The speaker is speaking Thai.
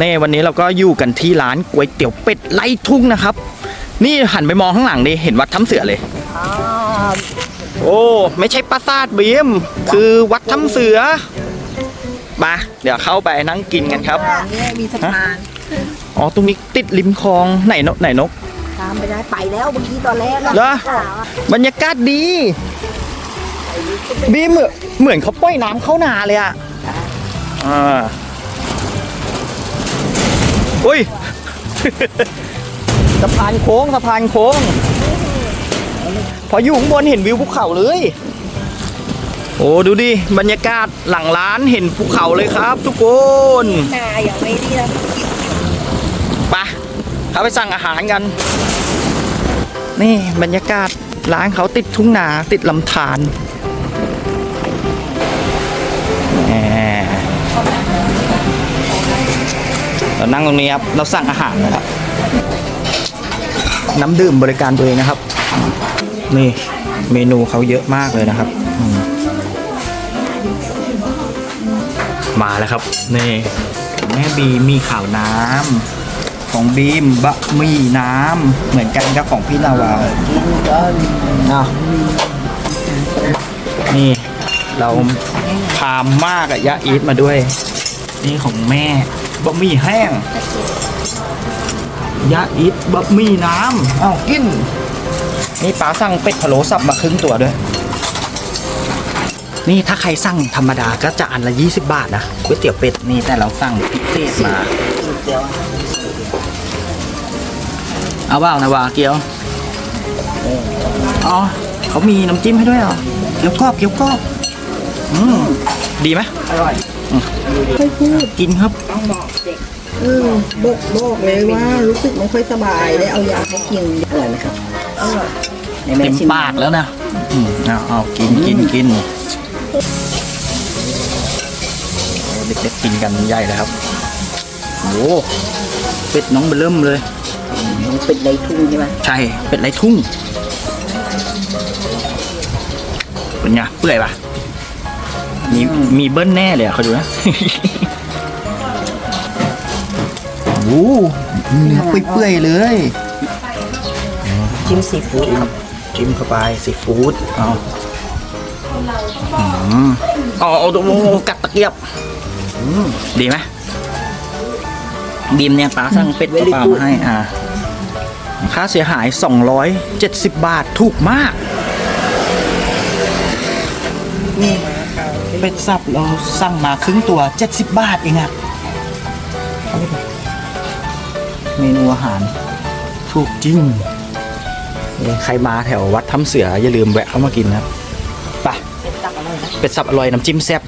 นี่วันนี้เราก็อยู่กันที่ร้านก๋วยเตี๋ยวเป็ดไล่ทุ่งนะครับ นี่หันไปมองข้างหลังดิเห็นวัดถ้ำเสือเลย โอ้ไม่ใช่ปราสาทบีมคือวัดถ้ำเสือมาเดี๋ยวเข้าไปนั่งกินกันครับเนี่ยมีสะพานอ๋อตรงนี้ติดริมคลองไหนนกไหนนกตามไปได้ไปแล้วเมื่อกี้ตอนแรกอะเหรอ บรรยากาศดีบีมเหมือนเหมือนเขาปล่อยน้ำเข้านาเลยอะอ่า อุ้ย สะพานโค้งสะพานโค้ง พออยู่ข้างบนเห็นวิวภูเขาเลย โอ้ดูดิบรรยากาศหลังร้านเห็นภูเขาเลยครับ ทุกคนนาอย่างไม่ดีแล้วไปเขาไปสั่งอาหารกัน นี่บรรยากาศร้านเขาติดทุ่งนาติดลำธารแเรานั่งตรงนี้ครับ เราสั่งอาหารนะครับ น้ำดื่มบริการตัวเองนะครับ นี่เมนูเขาเยอะมากเลยนะครับอืมมาแล้วครับ นี่แม่บีมีข่าวน้ำของบีมบะหมี่น้ำเหมือนกันกับของพี่นาวาอะนี่เราพามมากอะยะอีทมาด้วย นี่ของแม่ บะหมี่แห้งยะอีทบะหมี่น้ำอ้าวกิน นี่ป๋าสั่งเป็ดพะโล้สับมาครึ่งตัวด้วย นี่ถ้าใครสั่งธรรมดาก็จะอันละ 20 บาทนะก๋วยเตี๋ยวเป็ดนี่แต่เราสั่งพิเศษมาเดี๋ยวเอาเปล่านาวาเกี๊ยว อ๋อเขามีน้ำจิ้มให้ด้วยเหรอ เกี๊ยวกรอบ เกี๊ยวกรอบ อืม ดีไหมอร่อย ค่อยพูดกินครับต้องบอกเด็กเออบอกบอกเลยว่ารู้สึกไม่ค่อยสบายได้เอายาให้กินอร่อยไหมครับอร่อยในแม่เต็มชิมปากแล้วนะอืมเอาเอากินกินกินเด็กๆกินกันใหญ่เลยครับโอ้เป็ดน้องเบลเริ่มเลยมันเป็นในทุ่งใช่ไหมใช่เป็ดไรทุ่งเป็นไงเปื่อยปะ มีมีเบิ้ลแน่เลยอะเขาดูนะโอ้โหเนื้อเปื่อยๆเลยจิ้มซีฟู้ดจิ้มเข้าไปซีฟู้ดเอาอืมเอาเอาตรงกัดตะเกียบอืมดีไหมบีมเนี่ยป้าสั่งเป็ดเปล่าๆมาให้อ่าค่าเสียหาย 270 บาทถูกมาก นี่ เป็ดสับเราสั่งมาครึ่งตัว 70 บาทเองอะเมนูอาหาร ถูกจริง ใครมาแถววัดถ้ำเสือ อย่าลืมแวะเข้ามากินนะไปเป็ดสับอร่อยนะ เป็ดสับอร่อยน้ำจิ้มแซ่บ